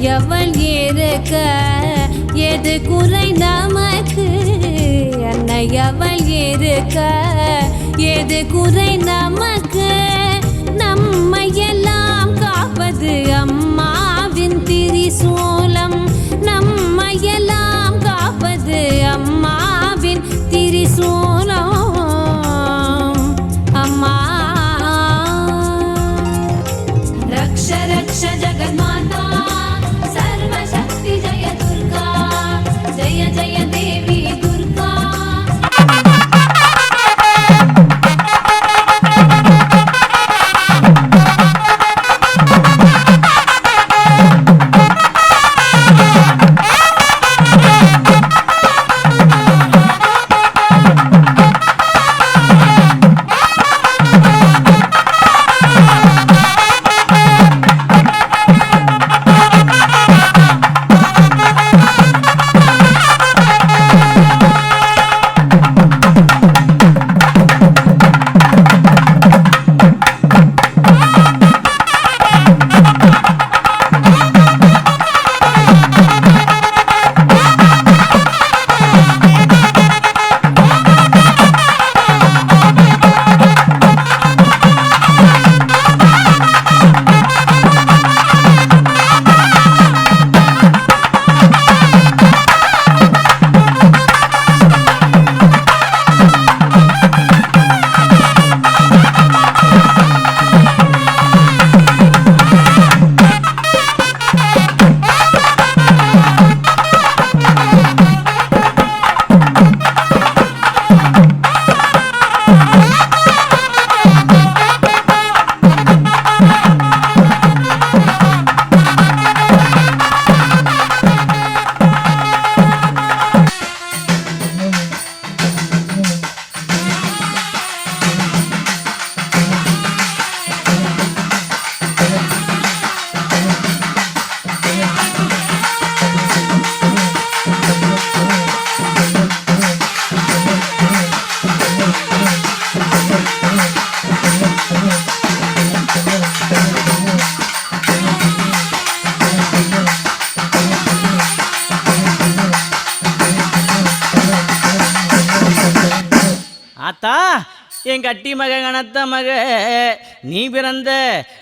எவன் இருக்க? எது குறை நமக்கு? அன்னை அவள் இருக்க? எது குறை நமக்கு? நம்மை எல்லாம் காப்பது அம்மாவின் திரிசூலம். நம்மை எல்லாம் காப்பது அம்மாவின் திரிசூலம். அம்மா. ரக்ஷ ரக்ஷ ஜெகன்மாதா. आता என் கட்டி மக கனத்த மக நீ பிறந்த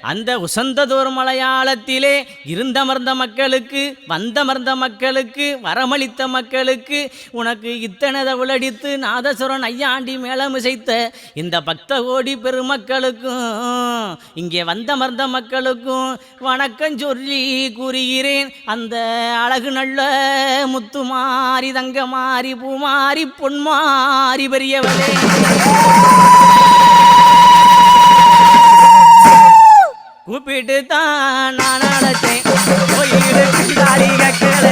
அந்த உசந்ததோர் மலையாளத்திலே இருந்தமர்ந்த மக்களுக்கு வந்தமர்ந்த மக்களுக்கு வரமளித்த மக்களுக்கு உனக்கு இத்தனை தவுளடித்து நாதசுரன் ஐயாண்டி மேளமிசைத்த இந்த பக்த கோடி பெருமக்களுக்கும் இங்கே வந்தமர்ந்த மக்களுக்கும் வணக்கம் சொல்லி கூறுகிறேன். அந்த அழகு நல்ல முத்து மாறி தங்க மாறி பூ மாறி பொன் பெரியவளே. கூப்பிட்டு தான் நான் அழைச்சேன். கோயிலுக்கு தாலி கட்டல